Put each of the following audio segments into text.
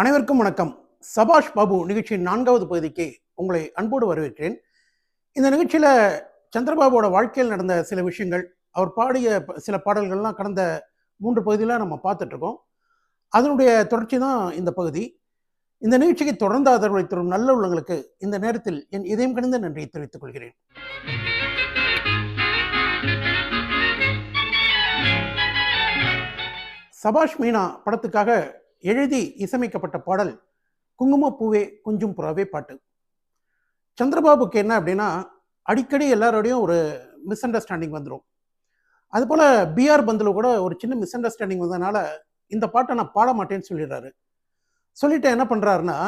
அனைவருக்கும் வணக்கம். சபாஷ் பாபு நிகழ்ச்சியின் நான்காவது பகுதிக்கு உங்களை அன்போடு வரவேற்கிறேன். இந்த நிகழ்ச்சியில் சந்திரபாபுவோட வாழ்க்கையில் நடந்த சில விஷயங்கள் அவர் பாடிய சில பாடல்கள்லாம் கடந்த மூன்று பகுதியில் நம்ம பார்த்துட்ருக்கோம். அதனுடைய தொடர்ச்சி தான் இந்த பகுதி. இந்த நிகழ்ச்சிக்கு தொடர்ந்து ஆதரவு தரும் நல்ல உள்ளங்களுக்கு இந்த நேரத்தில் என் இதயம் கணிந்த நன்றியை தெரிவித்துக் கொள்கிறேன். சபாஷ் மீனா படத்துக்காக எழுதி இசையமைக்கப்பட்ட பாடல் குங்குமப்பூவே குஞ்சும் புறாவே பாட்டு. சந்திரபாபுக்கு என்ன அப்படின்னா அடிக்கடி எல்லாரோடையும் ஒரு மிஸ் அண்டர்ஸ்டாண்டிங் வந்துடும் அதுபோல் பிஆர் பந்தில் கூட ஒரு சின்ன மிஸ் அண்டர்ஸ்டாண்டிங் வந்ததுனால இந்த பாட்டை நான் பாட மாட்டேன்னு சொல்லிடுறாரு. சொல்லிட்டு என்ன பண்ணுறாருன்னா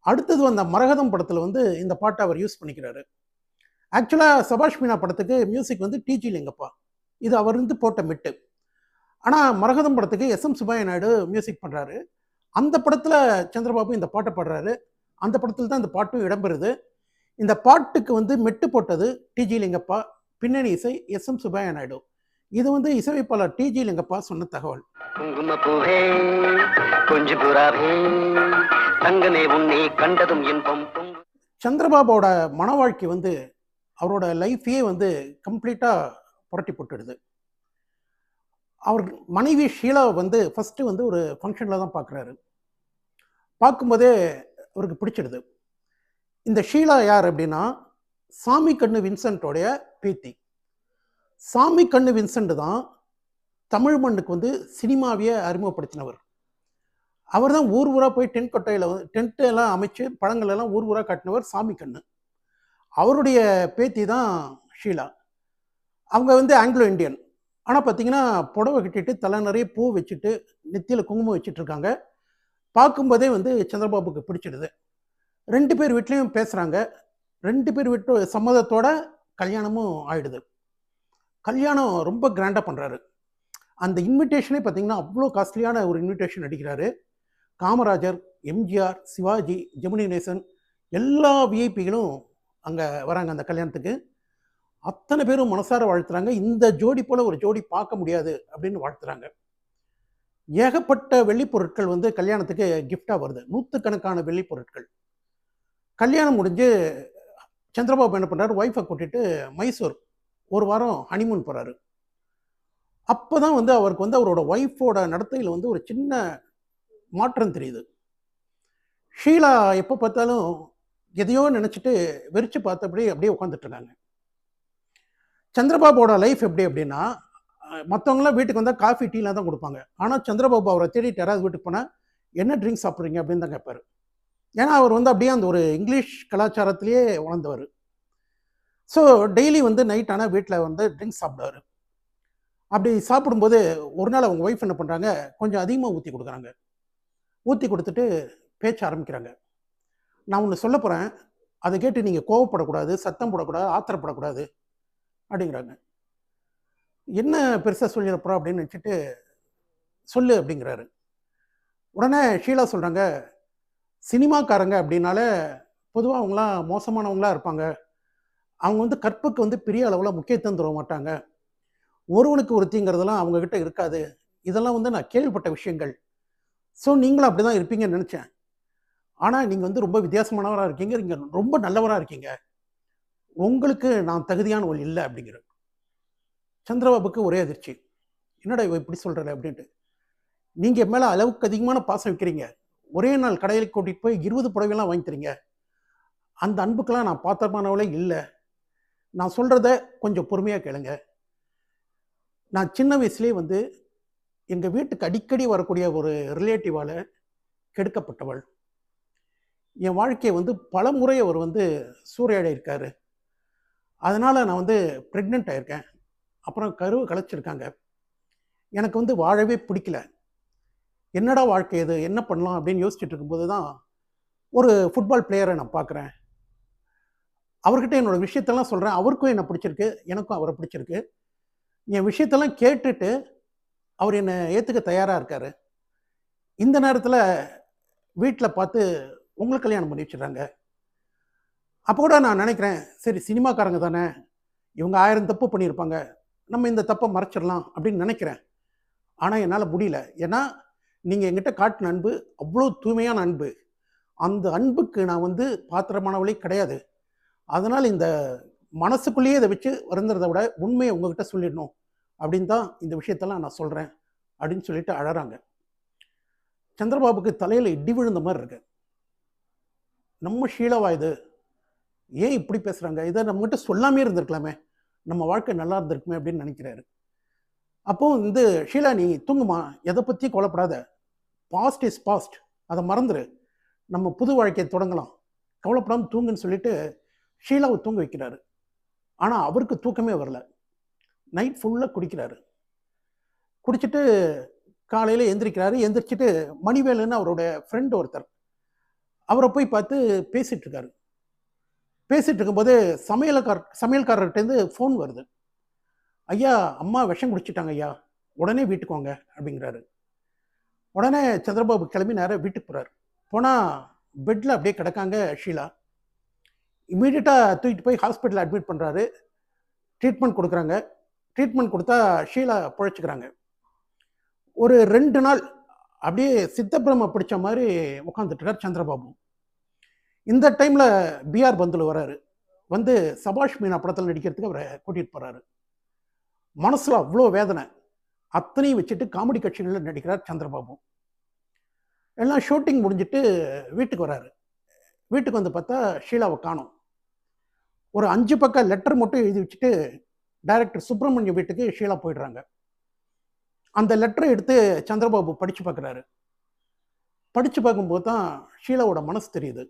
அடுத்தது வந்த மரகதம் படத்தில் வந்து இந்த பாட்டை அவர் யூஸ் பண்ணிக்கிறாரு. ஆக்சுவலாக சபாஷ் மீனா படத்துக்கு மியூசிக் வந்து டிஜி லிங்கப்பா. இது அவர் வந்து போட்ட மிட்டு. ஆனால் மரகதம் படத்துக்கு S. M. Subbaiah Naidu music பண்ணுறாரு அந்த படத்தில் சந்திரபாபு இந்த பாட்டை பாடுறாரு. அந்த படத்தில் தான் இந்த பாட்டும் இடம்பெறுது. இந்த பாட்டுக்கு வந்து மெட்டு போட்டது டிஜி லிங்கப்பா பின்னணி இசை எஸ். எம். சுப்பையா நாயுடு. இது வந்து இசையமைப்பாளர் டிஜி லிங்கப்பா சொன்ன தகவல். சந்திரபாபுவோட மன வாழ்க்கை வந்து அவரோட லைஃபையே வந்து கம்ப்ளீட்டாக புரட்டி போட்டுடுது. அவர் மனைவி ஷீலாவை வந்து ஃபஸ்ட்டு வந்து ஒரு ஃபங்க்ஷனில் தான் பார்க்குறாரு பார்க்கும்போதே அவருக்கு பிடிச்சிடுது. இந்த ஷீலா யார் அப்படின்னா சாமி கண்ணு வின்சென்ட்டோடைய பேத்தி. சாமி கண்ணு வின்சென்ட் தான் தமிழ் மண்ணுக்கு வந்து சினிமாவையே அறிமுகப்படுத்தினவர். அவர் தான் ஊர் ஊராக போய் டென்ட் கொட்டையில் டென்ட் எல்லாம் அமைச்சு பழங்கள் எல்லாம் ஊர் ஊராக காட்டினவர் சாமி கண்ணு. அவருடைய பேத்தி தான் ஷீலா. அவங்க வந்து ஆங்கிலோ இந்தியன். ஆனால் பார்த்தீங்கன்னா புடவை கட்டிட்டு தலை நிறைய பூ வச்சுட்டு நெத்தியில் குங்குமம் வச்சுட்டு இருக்காங்க பார்க்கும்போதே வந்து சந்திரபாபுக்கு பிடிச்சிடுது. ரெண்டு பேர் வீட்லேயும் பேசுகிறாங்க ரெண்டு பேர் வீட்டு சம்மதத்தோட கல்யாணமும் ஆயிடுது. கல்யாணம் ரொம்ப கிராண்டாக பண்ணுறாரு அந்த இன்விடேஷனே பார்த்தீங்கன்னா அவ்வளோ காஸ்ட்லியான ஒரு இன்விடேஷன் அடிக்கிறாரு. காமராஜர் எம்ஜிஆர் சிவாஜி ஜெமினி நேசன் எல்லா விஐபிகளும் அங்கே வராங்க அந்த கல்யாணத்துக்கு. அத்தனை பேரும் மனசார வாழ்த்துறாங்க. இந்த ஜோடி போல ஒரு ஜோடி பார்க்க முடியாது அப்படின்னு வாழ்த்துறாங்க. ஏகப்பட்ட வெள்ளிப்பொருட்கள் வந்து கல்யாணத்துக்கு கிஃப்டாக வருது. நூற்றுக்கணக்கான வெள்ளிப்பொருட்கள் கல்யாணம் முடிஞ்சு சந்திரபாபு என்ன பண்ணுறாரு ஒய்ஃபை கூட்டிட்டு மைசூர். ஒரு வாரம் ஹனிமூன் போகிறாரு அப்போ தான் வந்து அவருக்கு வந்து அவரோட ஒய்ஃபோட நடத்தையில் வந்து ஒரு சின்ன மாற்றம் தெரியுது. ஷீலா எப்போ பார்த்தாலும் எதையோ நினச்சிட்டு வெறிச்சு பார்த்தபடி அப்படியே உட்காந்துட்டு இருக்காங்க. சந்திரபாபுவோட லைஃப் எப்படி அப்படின்னா மற்றவங்களாம் வீட்டுக்கு வந்தால் காஃபி டீலாம் தான் கொடுப்பாங்க. ஆனால் சந்திரபாபு அவரை தேடிட்டு யாராவது வீட்டுக்கு போனால் என்ன ட்ரிங்க்ஸ் சாப்பிட்றீங்க? அப்படின்னு தான் கேட்பார். ஏன்னா அவர் வந்து அப்படியே அந்த ஒரு இங்கிலீஷ் கலாச்சாரத்திலேயே வளர்ந்தவர். ஸோ டெய்லி வந்து நைட் ஆனால் வீட்டில் வந்து ட்ரிங்க்ஸ் சாப்பிடுவார். அப்படி சாப்பிடும்போது ஒரு நாள் அவங்க ஒய்ஃப் என்ன பண்ணுறாங்க கொஞ்சம் அதிகமாக ஊற்றி கொடுக்குறாங்க. ஊற்றி கொடுத்துட்டு பேச்ச ஆரம்பிக்கிறாங்க. நான் ஒன்று சொல்ல போகிறேன் அதை கேட்டு நீங்கள் கோவப்படக்கூடாது சத்தம் போடக்கூடாது ஆத்திரப்படக்கூடாது. அப்படிங்கிறாங்க. என்ன பெருசாக சொல்லிடப்போகிறோம் அப்படின்னு நினச்சிட்டு சொல்லு அப்படிங்கிறாரு. உடனே ஷீலா சொல்கிறாங்க சினிமாக்காரங்க அப்படின்னால பொதுவாக அவங்களாம் மோசமானவங்களா இருப்பாங்க. அவங்க வந்து கற்புக்கு வந்து பெரிய அளவில் முக்கியத்துவம் தர மாட்டாங்க. ஒருவனுக்கு ஒருத்திங்கிறதெல்லாம் அவங்கக்கிட்ட இருக்காது. இதெல்லாம் வந்து நான் கேள்விப்பட்ட விஷயங்கள். ஸோ நீங்களும் அப்படி தான் இருப்பீங்கன்னு நினச்சேன். ஆனால் நீங்கள் வந்து ரொம்ப வித்தியாசமானவராக இருக்கீங்க. நீங்கள் ரொம்ப நல்லவராக இருக்கீங்க. உங்களுக்கு நான் தகுதியானவள் இல்லை அப்படிங்கிற சந்திரபாபுக்கு ஒரே அதிர்ச்சி. என்னடா இவ இப்படி சொல்கிறல அப்படின்ட்டு. நீங்கள் மேலே அளவுக்கு அதிகமான பாசம் வைக்கிறீங்க. ஒரே நாள் கடையில் கூட்டிகிட்டு போய் இருபது புடவைலாம் வாங்கி தரீங்க. அந்த அன்புக்கெல்லாம் நான் பாத்திரமானவளே இல்லை. நான் சொல்கிறத கொஞ்சம் பொறுமையாக கேளுங்க. நான் சின்ன வயசுலேயே வந்து எங்கள் வீட்டுக்கு அடிக்கடி வரக்கூடிய ஒரு ரிலேட்டிவால் கெடுக்கப்பட்டவள். என் வாழ்க்கையை வந்து பல முறை அவர் வந்து சூறையாடி இருக்காரு அதனால் நான் வந்து ப்ரெக்னென்ட் ஆயிருக்கேன். அப்புறம் கருவு கலைச்சிருக்காங்க எனக்கு வந்து வாழவே பிடிக்கல. என்னடா வாழ்க்கை இது? என்ன பண்ணலாம்? அப்படின்னு யோசிச்சுட்டு இருக்கும்போது தான் ஒரு ஃபுட்பால் பிளேயரை நான் பார்க்குறேன் அவர்கிட்ட என்னோட விஷயத்தெல்லாம் சொல்கிறேன் அவருக்கும் என்னை பிடிச்சிருக்கு. எனக்கும் அவரை பிடிச்சிருக்கு. என் விஷயத்தெல்லாம் கேட்டுட்டு அவர் என்னை ஏற்றுக்க தயாராக இருக்கார். இந்த நேரத்தில் வீட்டில் பார்த்து உங்களுக்கு கல்யாணம் பண்ணி வச்சிடுறாங்க. அப்போ கூட நான் நினைக்கிறேன் சரி சினிமாக்காரங்க தானே இவங்க ஆயிரம் தப்பு பண்ணியிருப்பாங்க நம்ம இந்த தப்பை மறைச்சிடலாம் அப்படின்னு நினைக்கிறேன். ஆனால் என்னால் முடியல. ஏன்னா நீங்கள் என்கிட்ட காட்டின அன்பு அவ்வளோ தூய்மையான அன்பு. அந்த அன்புக்கு நான் வந்து பாத்திரமானவளே கிடையாது. அதனால் இந்த மனசுக்குள்ளேயே இதை வச்சு வருந்துறத விட உண்மையை உங்ககிட்ட சொல்லிடணும் அப்படின்னு தான் இந்த விஷயத்தெல்லாம் நான் சொல்கிறேன் அப்படின்னு சொல்லிட்டு அழறாங்க. சந்திரபாபுக்கு தலையில் இடி விழுந்த மாதிரி இருக்கு. நம்ம ஷீலாவா இது ஏன் இப்படி பேசுகிறாங்க இதை நம்மகிட்ட சொல்லாமே இருந்திருக்கலாமே. நம்ம வாழ்க்கை நல்லா இருந்திருக்குமே அப்படின்னு நினைக்கிறாரு. அப்போ வந்து ஷீலா நீ தூங்குமா? எதை பற்றி கவலைப்படாத. பாஸ்ட் இஸ் பாஸ்ட் அதை மறந்துடு நம்ம புது வாழ்க்கையை தொடங்கலாம். கவலைப்படாமல் தூங்குன்னு சொல்லிட்டு ஷீலாவை தூங்க வைக்கிறாரு. ஆனால் அவருக்கு தூக்கமே வரல. நைட் ஃபுல்லாக குடிக்கிறாரு. குடிச்சிட்டு காலையில் எந்திரிக்கிறாரு. எந்திரிச்சிட்டு மணிவேலுன்னு அவரோட ஃப்ரெண்ட் ஒருத்தர். அவரை போய் பார்த்து பேசிகிட்ருக்காரு பேசிகிட்டு இருக்கும்போது சமையலக்கார் சமையல்காரர்கிட்டேருந்து ஃபோன் வருது. ஐயா அம்மா விஷம் குடிச்சிட்டாங்க ஐயா. உடனே வீட்டுக்கு வாங்க அப்படிங்கிறாரு. உடனே சந்திரபாபு கிளம்பி நேராக வீட்டுக்கு போகிறார் போனால் பெட்டில் அப்படியே கிடக்காங்க ஷீலா. இமீடியட்டாக தூக்கிட்டு போய் ஹாஸ்பிட்டலில் அட்மிட் பண்ணுறாரு ட்ரீட்மெண்ட் கொடுக்குறாங்க. ட்ரீட்மெண்ட் கொடுத்தா ஷீலா பிழைச்சிக்கிறாங்க. ஒரு ரெண்டு நாள் அப்படியே சித்தப்பிரம பிடிச்ச மாதிரி உட்காந்துட்டுருக்கார் சந்திரபாபு. இந்த டைமில் பிஆர் பந்துல வராரு. வந்து சபாஷ் மீனா படத்தில் நடிக்கிறதுக்கு அவரை கூட்டிகிட்டு போகிறாரு மனசில் அவ்வளோ வேதனை. அத்தனையும் வச்சுட்டு காமெடி கட்சிகளில் நடிக்கிறார் சந்திரபாபு. எல்லாம் ஷூட்டிங் முடிஞ்சிட்டு வீட்டுக்கு வராரு. வீட்டுக்கு வந்து பார்த்தா ஷீலாவை காணும். ஒரு அஞ்சு பக்கம் லெட்டர் மட்டும் எழுதி வச்சுட்டு டைரக்டர் சுப்பிரமணியம் வீட்டுக்கு ஷீலா போயிடுறாங்க. அந்த லெட்டரை எடுத்து சந்திரபாபு படித்து பார்க்குறாரு. படித்து பார்க்கும்போது தான் ஷீலாவோட மனசு தெரியுது.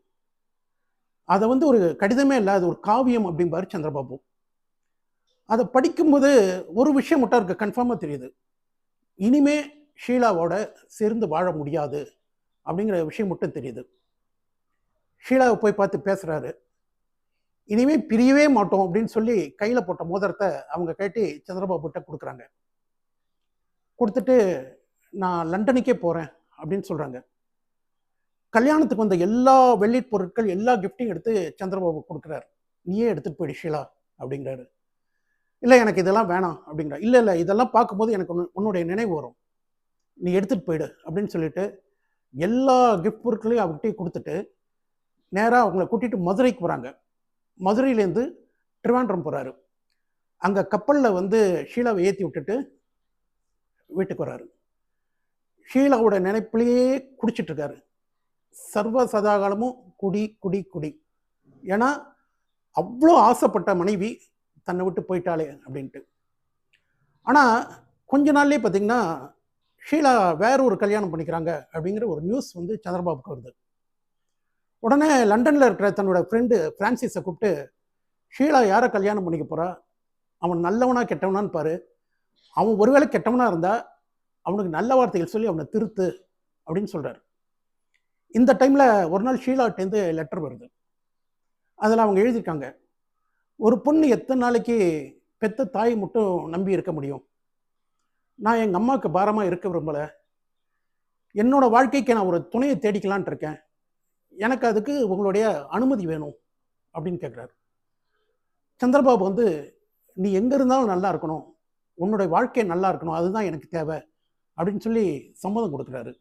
அதை வந்து ஒரு கடிதமே இல்லை அது ஒரு காவியம் அப்படிம்பாரு சந்திரபாபு. அதை படிக்கும்போது ஒரு விஷயம் மட்டும் இருக்கு கன்ஃபார்மாக தெரியுது. இனிமே ஷீலாவோட சேர்ந்து வாழ முடியாது அப்படிங்கிற விஷயம் மட்டும் தெரியுது. ஷீலாவை போய் பார்த்து பேசுகிறாரு இனிமே பிரியவே மாட்டோம் அப்படின்னு சொல்லி கையில் போட்ட மோதிரத்தை அவங்க கேட்டு சந்திரபாபுகிட்ட கொடுக்குறாங்க. கொடுத்துட்டு நான் லண்டனுக்கே போகிறேன் அப்படின்னு சொல்கிறாங்க கல்யாணத்துக்கு வந்த எல்லா வெள்ளி பொருட்கள் எல்லா கிஃப்ட்டையும் எடுத்து சந்திரபாபு கொடுக்குறாரு. நீயே எடுத்துகிட்டு போயிடு ஷீலா அப்படிங்கிறாரு. இல்லை எனக்கு இதெல்லாம் வேணாம் அப்படிங்கிற. இல்லை இல்லை இதெல்லாம் பார்க்கும்போது எனக்கு உன்னுடைய நினைவு வரும். நீ எடுத்துகிட்டு போயிடு அப்படின்னு சொல்லிட்டு எல்லா கிஃப்ட் பொருட்களையும் அவர்கிட்டயே கொடுத்துட்டு நேராக அவங்கள கூட்டிகிட்டு மதுரைக்கு போகிறாங்க மதுரையிலேருந்து திருவாண்டம் போகிறாரு அங்கே கப்பலில் வந்து ஷீலாவை ஏற்றி விட்டுட்டு வீட்டுக்கு வராரு ஷீலாவோட நினைப்பிலேயே குடிச்சிட்ருக்காரு சர்வ சதாகாலமும் குடி குடி குடி. ஏன்னா அவ்வளோ ஆசைப்பட்ட மனைவி தன்னை விட்டு போயிட்டாளே அப்படின்ட்டு. ஆனால் கொஞ்ச நாள்லேயே பார்த்தீங்கன்னா ஷீலா வேற ஒரு கல்யாணம் பண்ணிக்கிறாங்க அப்படிங்கிற ஒரு நியூஸ் வந்து சந்திரபாபுக்கு வருது. உடனே லண்டனில் இருக்கிற தன்னோட ஃப்ரெண்டு ஃப்ரான்சிஸை கூப்பிட்டு ஷீலா யாரை கல்யாணம் பண்ணிக்க போகிறா அவன் நல்லவனா கெட்டவனான்னு பாரு. அவன் ஒருவேளை கெட்டவனாக இருந்தால் அவனுக்கு நல்ல வார்த்தைகள் சொல்லி அவனை திருத்து அப்படின்னு சொல்கிறார் இந்த டைமில் ஒரு நாள் ஷீலாட்டேருந்து லெட்டர் வருது. அதில் அவங்க எழுதியிருக்காங்க ஒரு பொண்ணு எத்தனை நாளைக்கு பெத்த தாய் மட்டும் நம்பி இருக்க முடியும்? நான் எங்கள் அம்மாவுக்கு பாரமாக இருக்க விரும்பலை. என்னோடய வாழ்க்கைக்கு நான் ஒரு துணையை தேடிக்கலான்ட்டு இருக்கேன். எனக்கு அதுக்கு உங்களுடைய அனுமதி வேணும் அப்படின்னு கேட்குறாரு. சந்திரபாபு வந்து நீ எங்கே இருந்தாலும் நல்லா இருக்கணும். உன்னுடைய வாழ்க்கை நல்லா இருக்கணும். அதுதான் எனக்கு தேவை அப்படின்னு சொல்லி சம்மதம் கொடுக்குறாரு.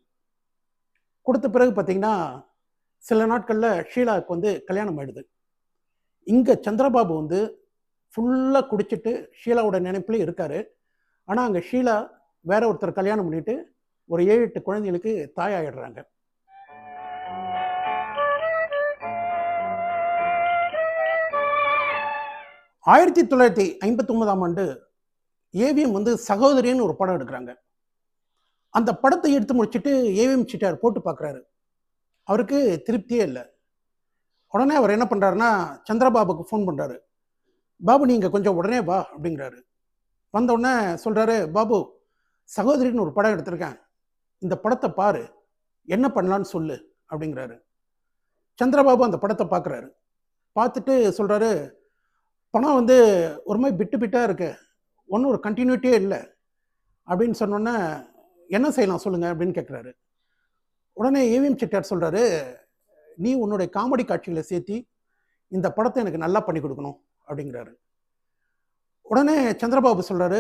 கொடுத்த பிறகு பார்த்தீங்கன்னா சில நாட்களில் ஷீலாவுக்கு வந்து கல்யாணம் ஆயிடுது. இங்கே சந்திரபாபு வந்து ஃபுல்லாக குடிச்சிட்டு ஷீலாவோட நினைப்பிலே இருக்கார். ஆனால் அங்கே ஷீலா வேற ஒருத்தர் கல்யாணம் பண்ணிட்டு ஒரு ஏழு எட்டு குழந்தைகளுக்கு தாயாயிடுறாங்க. ஆயிரத்தி தொள்ளாயிரத்தி ஐம்பத்தி ஒன்பதாம் ஆண்டு ஏவிஎம் வந்து சகோதரின்னு ஒரு படம் எடுக்கிறாங்க. அந்த படத்தை எடுத்து முடிச்சுட்டு ஏவிஎம் சிட்டார் போட்டு பார்க்குறாரு. அவருக்கு திருப்தியே இல்லை. உடனே அவர் என்ன பண்ணுறாருன்னா சந்திரபாபுக்கு ஃபோன் பண்ணுறாரு பாபு நீங்கள் கொஞ்சம் உடனே வா அப்படிங்கிறாரு. வந்த உடனே சொல்கிறாரு பாபு சகோதரின்னு ஒரு படம் எடுத்திருக்கேன். இந்த படத்தை பாரு. என்ன பண்ணலான்னு சொல்லு அப்படிங்கிறாரு. சந்திரபாபு அந்த படத்தை பார்க்குறாரு. பார்த்துட்டு சொல்கிறாரு பணம் வந்து ஒரு மாதிரி பிட்டு பிட்டாக இருக்கு. ஒன்றும் ஒரு கண்டினியூட்டியே இல்லை. அப்படின்னு சொன்னோன்னே என்ன செய்யலாம் சொல்லுங்கள் அப்படின்னு கேட்குறாரு உடனே ஏவிஎம் செட்டியார் சொல்கிறாரு நீ உன்னுடைய காமெடி காட்சிகளை சேர்த்தி இந்த படத்தை எனக்கு நல்லா பண்ணி கொடுக்கணும் அப்படிங்கிறாரு. உடனே சந்திரபாபு சொல்கிறாரு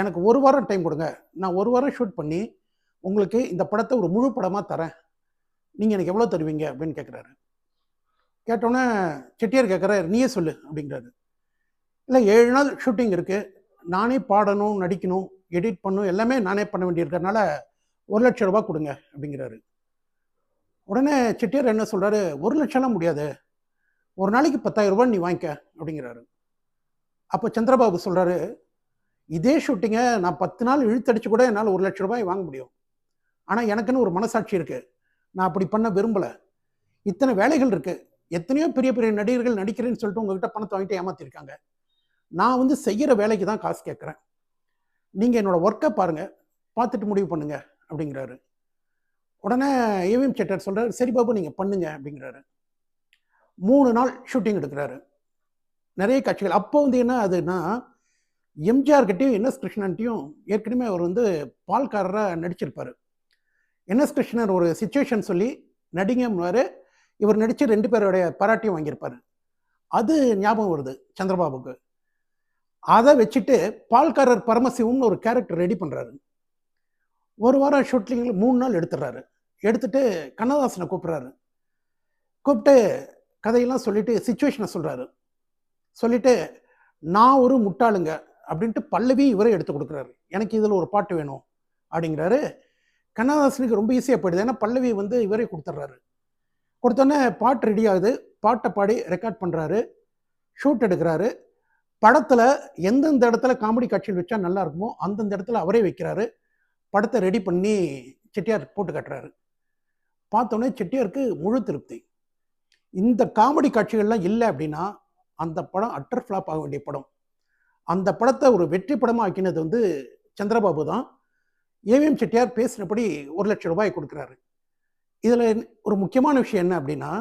எனக்கு ஒரு வாரம் டைம் கொடுங்க. நான் ஒரு வாரம் ஷூட் பண்ணி உங்களுக்கு இந்த படத்தை ஒரு முழு படமாக தரேன். நீங்கள் எனக்கு எவ்வளோ தருவீங்க? அப்படின்னு கேட்குறாரு கேட்டோன்னே செட்டியார் கேட்குறாரு நீயே சொல்லு அப்படிங்கிறாரு. இல்லை ஏழு நாள் ஷூட்டிங் இருக்குது நானே பாடணும் நடிக்கணும் எடிட் பண்ணும் எல்லாமே நானே பண்ண வேண்டியிருக்கிறதுனால ஒரு லட்சம் ரூபா கொடுங்க அப்படிங்கிறாரு. உடனே செட்டியார் என்ன சொல்கிறாரு ஒரு லட்சம்லாம் முடியாது. ஒரு நாளைக்கு பத்தாயிரம் ரூபாய் நீ வாங்கிக்க அப்படிங்கிறாரு. அப்போ சந்திரபாபு சொல்கிறாரு இதே ஷூட்டிங்கை நான் பத்து நாள் இழுத்தடிச்சு கூட என்னால் ஒரு லட்ச ரூபாய் வாங்க முடியும். ஆனால் எனக்குன்னு ஒரு மனசாட்சி இருக்குது நான் அப்படி பண்ண விரும்பலை. இத்தனை வேலைகள் இருக்குது எத்தனையோ பெரிய பெரிய நடிகர்கள் நடிக்கிறேன்னு சொல்லிட்டு உங்ககிட்ட பணத்தை வாங்கிட்டு ஏமாத்திருக்காங்க. நான் வந்து செய்கிற வேலைக்கு தான் காசு கேட்குறேன். நீங்கள் என்னோடய ஒர்க்கை பாருங்கள் பார்த்துட்டு முடிவு பண்ணுங்கள் அப்படிங்கிறாரு. உடனே ஏவிஎம் சேட்டர் சொல்கிறார் சரி பாபு நீங்கள் பண்ணுங்க அப்படிங்கிறாரு. மூணு நாள் ஷூட்டிங் எடுக்கிறாரு. நிறைய காட்சிகள். அப்போ வந்து என்ன அதுன்னா எம்ஜிஆர்கிட்டையும் என்எஸ் கிருஷ்ணன்ட்டையும் ஏற்கனவே அவர் வந்து பால்காரராக நடிச்சிருப்பார். என்எஸ் கிருஷ்ணன் ஒரு சுச்சுவேஷன் சொல்லி நடிங்கம்னாரு இவர் நடித்து ரெண்டு பேருடைய பாராட்டியும் வாங்கியிருப்பார். அது ஞாபகம் வருது சந்திரபாபுக்கு. அதை வச்சுட்டு பால்காரர் பரமசிவம்னு ஒரு கேரக்டர் ரெடி பண்ணுறாரு ஒரு வாரம் ஷூட்டிங்கில் மூணு நாள் எடுத்துடுறாரு. எடுத்துட்டு கண்ணதாசனை கூப்பிட்றாரு. கூப்பிட்டு கதையெல்லாம் சொல்லிட்டு சுச்சுவேஷனை சொல்கிறாரு சொல்லிட்டு நான் ஒரு முட்டாளுங்க அப்படின்ட்டு பல்லவி இவரே எடுத்து கொடுக்குறாரு. எனக்கு இதில் ஒரு பாட்டு வேணும் அப்படிங்கிறாரு. கண்ணதாசனுக்கு ரொம்ப ஈஸியாக போயிடுது. ஏன்னா பல்லவி வந்து இவரே கொடுத்துட்றாரு. கொடுத்தோன்னே பாட்டு ரெடி ஆகுது. பாட்டை பாடி ரெக்கார்ட் பண்ணுறாரு ஷூட் எடுக்கிறாரு. படத்தில் எந்தெந்த இடத்துல காமெடி காட்சிகள் வச்சா நல்லா இருக்குமோ அந்தந்த இடத்துல அவரே வைக்கிறாரு. படத்தை ரெடி பண்ணி செட்டியார் போட்டு காட்டுறாரு. பார்த்தோன்னே செட்டியாருக்கு முழு திருப்தி. இந்த காமெடி காட்சிகள்லாம் இல்லை அப்படின்னா அந்த படம் அட்டர் ஃப்ளாப் ஆக வேண்டிய படம். அந்த படத்தை ஒரு வெற்றி படமாக ஆக்கினது வந்து சந்திரபாபு தான். ஏவிஎம் செட்டியார் பேசினபடி ஒரு லட்சம் ரூபாய் கொடுக்குறாரு. இதில் ஒரு முக்கியமான விஷயம் என்ன அப்படின்னா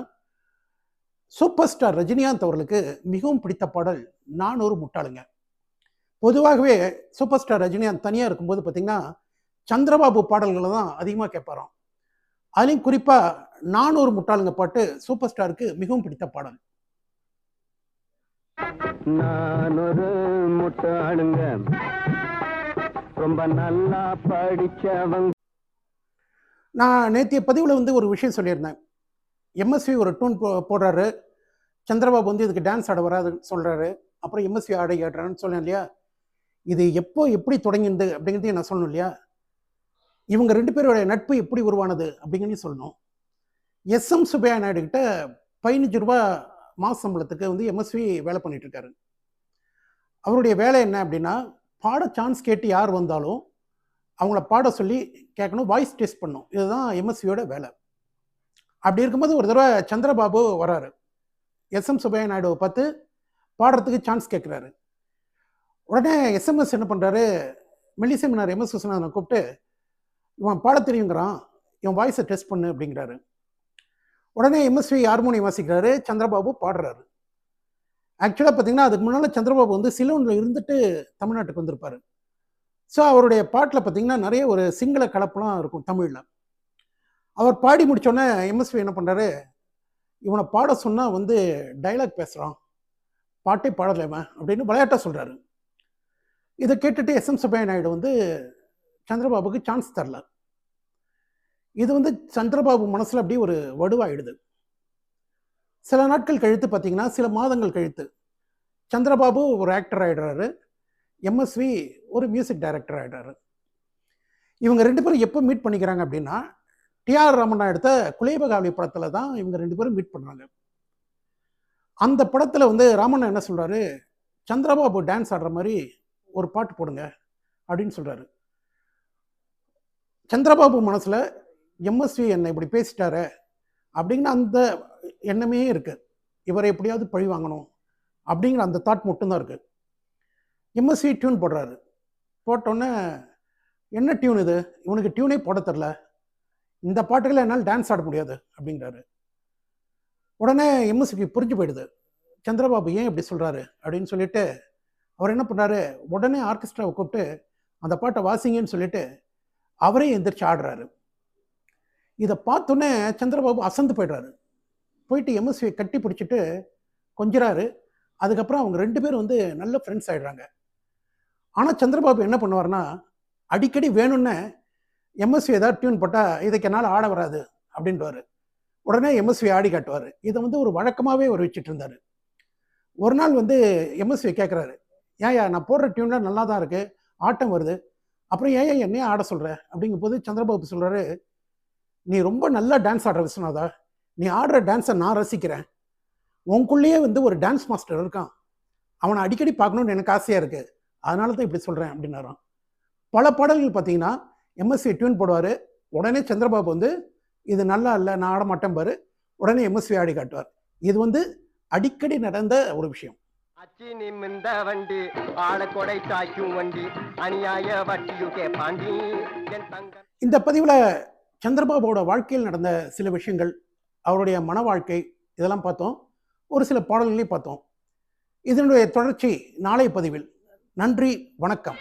சூப்பர் ஸ்டார் ரஜினிகாந்த் அவர்களுக்கு மிகவும் பிடித்த பாடல் நான் ஒரு முட்டாளுங்க. பொதுவாகவே சூப்பர் ஸ்டார் ரஜினிகாந்த் தனியாக இருக்கும்போது பார்த்தீங்கன்னா சந்திரபாபு பாடல்களை தான் அதிகமாக கேட்பாராம் அதுலேயும் குறிப்பாக நான் ஒரு முட்டாளுங்க பாட்டு சூப்பர் ஸ்டாருக்கு மிகவும் பிடித்த பாடல். நான் ஒரு முட்டாளுங்க. ரொம்ப நல்லா படிச்சவங்க நான் நேத்திய பதிவில் வந்து ஒரு விஷயம் சொல்லியிருந்தேன். எம்எஸ்வி ஒரு டூன் போ போடுறாரு. சந்திரபாபு வந்து இதுக்கு டான்ஸ் ஆட வராதுன்னு சொல்கிறாரு அப்புறம் எம்எஸ்வி ஆடை ஆடுறான்னு சொன்னேன் இல்லையா? இது எப்போ எப்படி தொடங்கினது அப்படிங்கிறதையும் நான் சொல்லணும் இல்லையா? இவங்க ரெண்டு பேருடைய நட்பு எப்படி உருவானது அப்படிங்கிறதையும் சொல்லணும். எஸ்எம் எம் சுபையா நாயுடுகிட்ட பதினஞ்சு ரூபா மாச சம்பளத்துக்கு வந்து எம்எஸ்வி வேலை பண்ணிட்டு இருக்காரு அவருடைய வேலை என்ன அப்படின்னா பாட சான்ஸ் கேட்டு யார் வந்தாலும் அவங்கள பாட சொல்லி கேட்கணும் வாய்ஸ் டெஸ்ட் பண்ணும் இதுதான் எம்எஸ்வியோட வேலை. அப்படி இருக்கும்போது ஒரு தடவை சந்திரபாபு வராரு. எஸ்எம் சுப்பையா நாயுடுவை பார்த்து பாடுறதுக்கு சான்ஸ் கேட்குறாரு. உடனே எஸ்எம்எஸ் என்ன பண்ணுறாரு மெல்லிசெமினார் எம்எஸ் விஸ்வநாதனை கூப்பிட்டு இவன் பாட தெரியுங்கிறான். இவன் வாய்ஸை டெஸ்ட் பண்ணு அப்படிங்கிறாரு. உடனே எம்எஸ்வி ஹார்மோனியம் வாசிக்கிறாரு. சந்திரபாபு பாடுறாரு. ஆக்சுவலாக பார்த்தீங்கன்னா அதுக்கு முன்னால் சந்திரபாபு வந்து சிலோனில் இருந்துட்டு தமிழ்நாட்டுக்கு வந்திருப்பாரு. ஸோ அவருடைய பாட்டில் பார்த்தீங்கன்னா நிறைய ஒரு சிங்கள கலப்பெல்லாம் இருக்கும் தமிழில். அவர் பாடி முடித்தோடனே எம்எஸ்வி என்ன பண்ணுறாரு இவனை பாட சொன்னால் வந்து டைலாக் பேசுகிறான் பாட்டே பாடலைவன் அப்படின்னு விளையாட்டாக சொல்கிறாரு இதை கேட்டுட்டு எஸ்எம் சுப்பையா நாயுடு வந்து சந்திரபாபுக்கு சான்ஸ் தரல. இது வந்து சந்திரபாபு மனசில் அப்படியே ஒரு வடுவாயிடுது. சில நாட்கள் கழித்து பார்த்தீங்கன்னா சில மாதங்கள் கழித்து சந்திரபாபு ஒரு ஆக்டர் ஆகிடுறாரு எம்எஸ்வி ஒரு மியூசிக் டைரக்டர் ஆகிடுறாரு இவங்க ரெண்டு பேரும் எப்போ மீட் பண்ணிக்கிறாங்க அப்படின்னா டிஆர் ரமணா எடுத்த குலேபகாவலி படத்தில் தான் இவங்க ரெண்டு பேரும் மீட் பண்ணுறாங்க அந்த படத்தில் வந்து ராமண்ணா என்ன சொல்கிறாரு சந்திரபாபு டான்ஸ் ஆடுற மாதிரி ஒரு பாட்டு போடுங்க அப்படின்னு சொல்கிறாரு சந்திரபாபு மனசில் எம்எஸ்வி என்னை இப்படி பேசிட்டாரு அப்படிங்கிற அந்த எண்ணமே இருக்குது இவரை எப்படியாவது பழி வாங்கணும் அப்படிங்கிற அந்த தாட் மட்டும்தான் இருக்குது எம்எஸ்வி டியூன் போடுறாரு. போட்டோன்னே என்ன டியூன் இது? இவனுக்கு டியூனே போட தெரில. இந்த பாட்டுகளை என்னால் டான்ஸ் ஆட முடியாது அப்படிங்கிறாரு. உடனே எம்எஸ்பி புரிஞ்சு போயிடுது. சந்திரபாபு ஏன் இப்படி சொல்கிறாரு அப்படின்னு சொல்லிட்டு அவர் என்ன பண்ணாரு? உடனே ஆர்கெஸ்ட்ராவை கூப்பிட்டு அந்த பாட்டை வாசிங்கன்னு சொல்லிட்டு அவரே எந்திரிச்சு ஆடுறாரு. இதை பார்த்தோன்னே சந்திரபாபு அசந்து போயிடுறாரு. போயிட்டு எம்எஸ்வியை கட்டி பிடிச்சிட்டு கொஞ்சிறாரு. அதுக்கப்புறம் அவங்க ரெண்டு பேரும் வந்து நல்ல ஃப்ரெண்ட்ஸ் ஆயிடுறாங்க. ஆனால் சந்திரபாபு என்ன பண்ணுவார்னா அடிக்கடி வேணும்னு எம்எஸ்வி ஏதாவது டியூன் போட்டால் இதுக்கு என்னால் ஆட வராது அப்படின்ட்டுவார் உடனே எம்எஸ்வி ஆடி காட்டுவார். இதை வந்து ஒரு வழக்கமாகவே ஒரு வச்சுட்டு இருந்தார். ஒரு நாள் வந்து எம்எஸ்வி கேட்குறாரு ஏன்யா நான் போடுற டியூன்லாம் நல்லா தான் இருக்குது ஆட்டம் வருது. அப்புறம் ஏன் ஏன் என்னையே ஆட சொல்கிற அப்படிங்கும்போது சந்திரபாபு சொல்கிறாரு நீ ரொம்ப நல்லா டான்ஸ் ஆடுற விஸ்வநாதா. நீ ஆடுற டான்ஸை நான் ரசிக்கிறேன். உனக்குள்ளேயே வந்து ஒரு டான்ஸ் மாஸ்டர் இருக்கான். அவனை அடிக்கடி பார்க்கணுன்னு எனக்கு ஆசையாக இருக்குது அதனால தான் இப்படி சொல்கிறேன் அப்படின்னாராம். பல பாடல்கள் பார்த்தீங்கன்னா எம்எஸ்வி டியூன் போடுவார். உடனே சந்திரபாபு வந்து இது நல்லா இல்லை நான் ஆட மாட்டேன் பாரு. உடனே எம்எஸ்வி ஆடி காட்டுவார். இது வந்து அடிக்கடி நடந்த ஒரு விஷயம். அச்சி நிமிந்த வண்டி ஆள கொடை தாய்க்கும் வண்டி அநியாய வட்டியும் கேப்பாண்டி. இந்த பதிவில் சந்திரபாபுவோட வாழ்க்கையில் நடந்த சில விஷயங்கள் அவருடைய மன வாழ்க்கை இதெல்லாம் பார்த்தோம். ஒரு சில பாடல்களையும் பார்த்தோம். இதனுடைய தொடர்ச்சி நாளை பதிவில். நன்றி வணக்கம்.